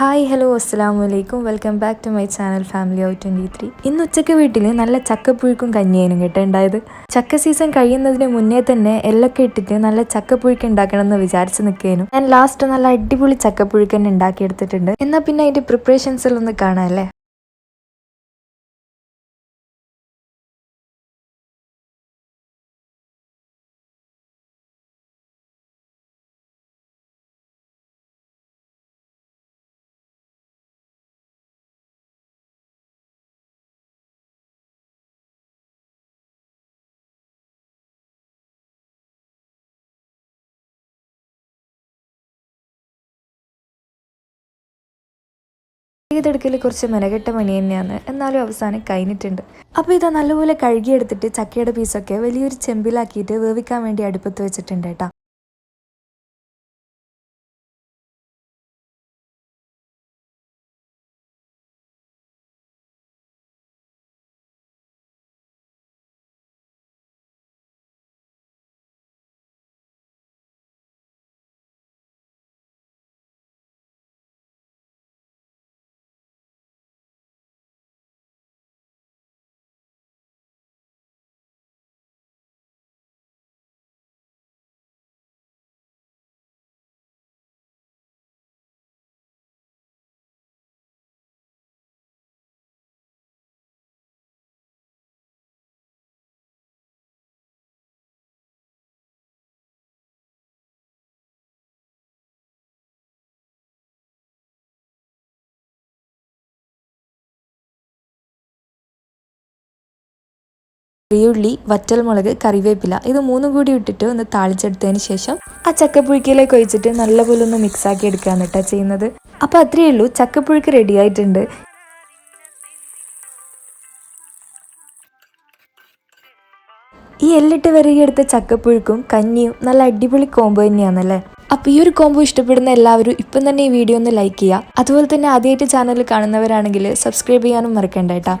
Hi hello അസ്സാം വലൈക്കും welcome back to my channel family ഔ ട്വന്റി ത്രീ ഇന്ന് ഉച്ചയ്ക്ക് വീട്ടിൽ നല്ല ചക്കപ്പുഴുക്കും കഞ്ഞിയേനും കേട്ടോ ഉണ്ടായത്. ചക്ക സീസൺ കഴിയുന്നതിന് മുന്നേ തന്നെ എല്ലൊക്കെ ഇട്ടിട്ട് നല്ല ചക്കപ്പുഴുക്ക് ഉണ്ടാക്കണം എന്ന് വിചാരിച്ച് നിൽക്കേനും ഞാൻ ലാസ്റ്റ് നല്ല അടിപൊളി ചക്കപ്പുഴുക്ക് തന്നെ ഉണ്ടാക്കിയെടുത്തിട്ടുണ്ട്. എന്നാൽ പിന്നെ അതിന്റെ പ്രിപ്പറേഷൻസിലൊന്ന് കാണാം ചെയ്തെടുക്കൽ കുറച്ച് മെനകെട്ട മണി തന്നെയാണ്. എന്നാലും അവസാനം കഴിഞ്ഞിട്ടുണ്ട്. അപ്പോൾ ഇത് നല്ലപോലെ കഴുകിയെടുത്തിട്ട് ചക്കയുടെ പീസൊക്കെ വലിയൊരു ചെമ്പിലാക്കിയിട്ട് വേവിക്കാൻ വേണ്ടി അടുപ്പത്ത് വെച്ചിട്ടുണ്ട് കേട്ടോ. ചെറിയുള്ളി വറ്റൽമുളക് കറിവേപ്പില ഇത് മൂന്നും കൂടി ഇട്ടിട്ട് ഒന്ന് താളിച്ചെടുത്തതിന് ശേഷം ആ ചക്കപ്പുഴുക്കിലേക്ക് ഒഴിച്ചിട്ട് നല്ലപോലെ ഒന്ന് മിക്സ് ആക്കി എടുക്കുകയാണ് കേട്ടോ ചെയ്യുന്നത്. അപ്പോൾ അത്രയേ ഉള്ളൂ. ചക്കപ്പുഴുക്ക് റെഡി ആയിട്ടുണ്ട്. ഈ എല്ലിട്ട് വരികയെടുത്ത ചക്കപ്പുഴുക്കും കഞ്ഞിയും നല്ല അടിപൊളി കോംബോ തന്നെയാണല്ലേ? അപ്പോൾ ഈ ഒരു കോംബോ ഇഷ്ടപ്പെടുന്ന എല്ലാവരും ഇപ്പം തന്നെ ഈ വീഡിയോ ഒന്ന് ലൈക്ക് ചെയ്യുക. അതുപോലെ തന്നെ ആദ്യമായിട്ട് ചാനൽ കാണുന്നവരാണെങ്കിൽ സബ്സ്ക്രൈബ് ചെയ്യാനും മറക്കണ്ട കേട്ടോ